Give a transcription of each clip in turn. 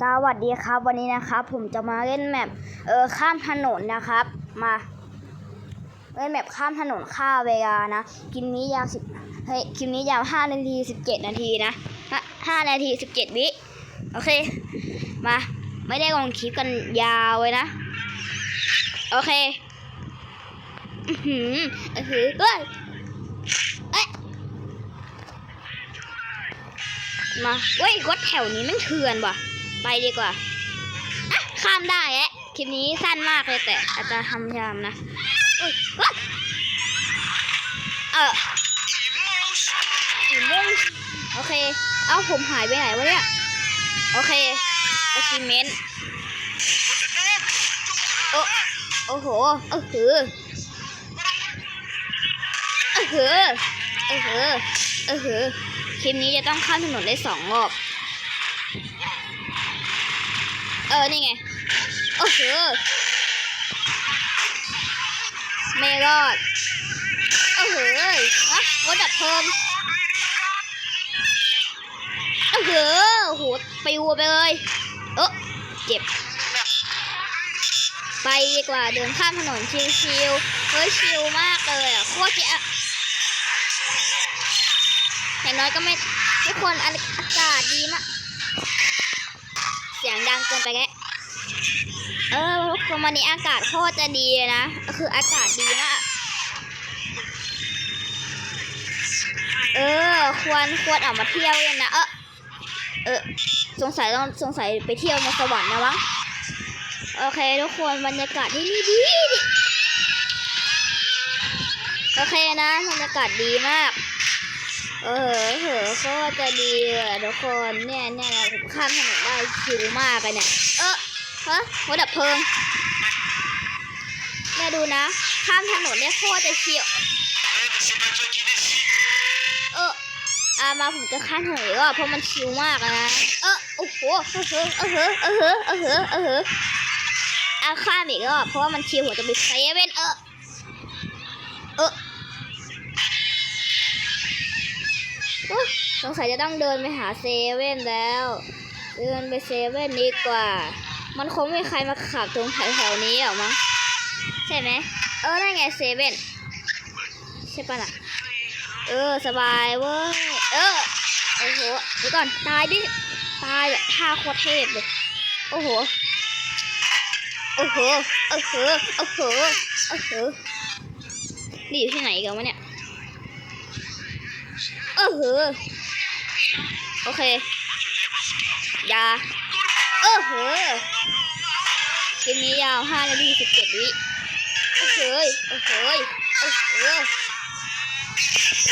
สวัสดีครับวันนี้นะครับ ผมจะมาเล่นแมปเออข้ามถนนนะครับ มาเล่นแมปข้ามถนนค่าเวลานะคลิปนี้ยาวสิบเฮ้ยคลิปนี้ยาวห้านาทีสิบเจ็ดนาทีนะห้านาทีสิบเจ็ดวิโอเค มา ไม่ได้ลงคลิปกันยาวเลยนะ โอเคอือหืออือหือเฮ้ยเอ้ยมาเว้ยรถแถวนี้มันเถื่อนว่ะ ไปดีกว่าอะข้ามได้แอะคลิปนี้สั้นมากเลยแต่อาจจะทำยามนะอุ๊ยว้าเอออีโมงโอเค เอ้าผมหายไปไหนวะเนี่ย โอเค achievement โอ้โอ้โหเออหือเออหือเออหือเออหือคลิปนี้จะต้องข้ามถนนได้สองรอบ เออ นี่ไง โอ้โหไม่รอด โอ้โหอะรถดับเพลิงโอ้โหโอ้โหไปวัวไปเลยเออเจ็บ ไปดีกว่าเดินข้ามถนนชิวๆเฮ้ยชิลมากเลยอะโคตรจะอย่างน้อยก็ไม่ทุกคนอากาศดีมาก เสียงดังเกินไปแก เออทุกคนวันนี้อากาศโคตรจะดีเลยนะก็คืออากาศดีมาก เออ ควรควรออกมาเที่ยวเลยนะ เออ เออ สงสัยต้องสงสัยไปเที่ยวในสวรรค์นะมั้งโอเคทุกคนบรรยากาศที่นี่ดีดีโอเคนะบรรยากาศดีมาก เออเหอะก็จะดีเลยทุกคนเนี่ยเนี่ยผมข้ามถนนได้ชิลมากเลยเนี่ยเออ เฮ้ยหัวดับเพลิงแม่ดูนะ ข้ามถนนเนี่ยโคตรจะเฉียว เอออ่ามาผมจะข้ามถนนก็เพราะมันชิวมากนะ เออโอ้โหเออเฮ้อเออเฮ้อเออเฮ้อเออเฮ้อเออาข้ามอีกก็เพราะว่ามันชิวหัวจะไปเซเว่นเออ เออสงสัยจะต้องเดินไปหาเซเว่นแล้ว เดินไปเซเว่นดีกว่า มันคงไม่มีใครมาขับตรงแถวๆนี้หรอกมั้งใช่ไหมเออนั่นไงเซเว่นใช่ปะล่ะ เออ สบายเว้ย เออ โอ้โหเดี๋ยวก่อน ตายดิ ตายแบบท่าโคตรเทพเลย โอ้โห โอ้โห โอ้โห โอ้โห โอ้โห นี่อยู่ที่ไหนกันวะเนี่ยเออเหโอเค ยา เออเหอคลิปนี้ยาว5นาที17วิโอ้เฮ้ยโอ้เฮ้ยโอ้เฮ้ย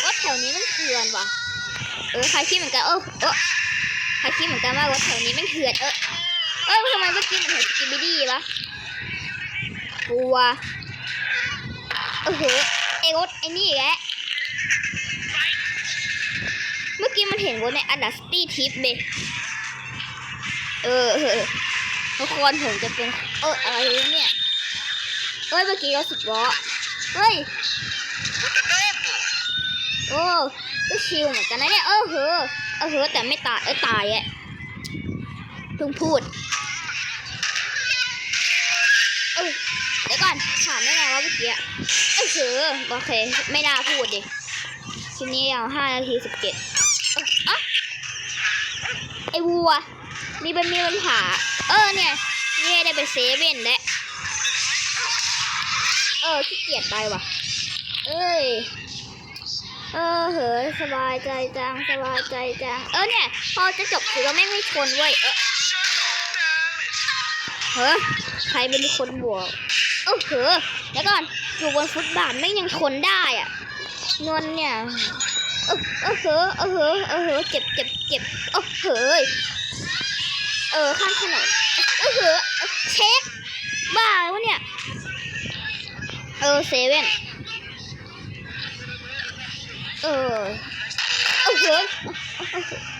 วัดแถวนี้มันเถื่อนว่ะ เออใครคิดเหมือนกันเออเออใครคิดเหมือนกันว่าวัดแถวนี้มันเถื่อน เออเออทำไมเมื่อกี้มันเห็นสกิบิดี้วะกลัวเออเหอไอ้รถไอ้นี่แหละเมื่อกี้มันเห็นว่าในอันดัสตี้ทิปเบ เออเออทุกคนผมจะเป็น เอออะไรเนี่ยเอ้ยเมื่อกี้เราสิบล้อเฮ้ยโอ้ก็ชิลเหมือนกันนะเนี่ยเออเหอเออเหอแต่ไม่ตายเอ้ยตายแอะเพิ่งพูดเออเดี๋ยวก่อนผ่านได้ไงวะเมื่อกี้เออเหอโอเค ไม่น่าพูดดิทีนี้ยาห้านาทีสิบเจ็ดเอ้ยอะไอวัว มีเป็นมีปัญหา เออเนี่ยนี่ได้ไปเซเว่นแล้ว เออขี้เกียจไปว่ะ เอ้ย เออเหยสบายใจจังสบายใจจัง เออเนี่ย พอจะจบคือเราแม่งไม่ชนเว้ย เออเฮ้ยใครเป็นคนบวกเออเหอเดี๋ยวก่อนอยู่บนฟุตบาทแม่งยังชนได้อะนวลเนี่ยเออเออเหอะเออเหอะเออเหอะเจ็บเจ็บเจ็บเออเหย เออข้างถนนเออเหอะเช็คบ้าวะเนี่ย เออเซเว่นเออเออเหอะ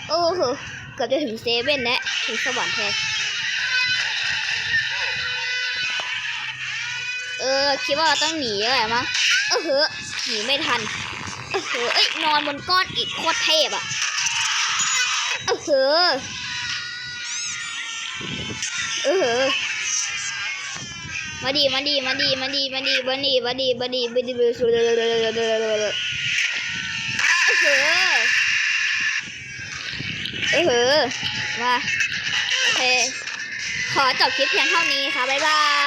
เออเหอะเกือบจะถึงเซเว่นแล้วถึงสวรรค์แทนเออคิดว่าเราต้องหนีอะไรมั้งเออเหอะหนีไม่ทันเออเหอะเอ้ยนอนบนก้อนอิฐโคตรเทพอะเออเหอะ เออเหอมาดีมาดีมาดีมาดีมาดีมาดีมาดีมาดีมาดีมาดีเออเหอเออเหอมาโอเคขอจบคลิปเพียงเท่านี้ค่ะบ๊ายบาย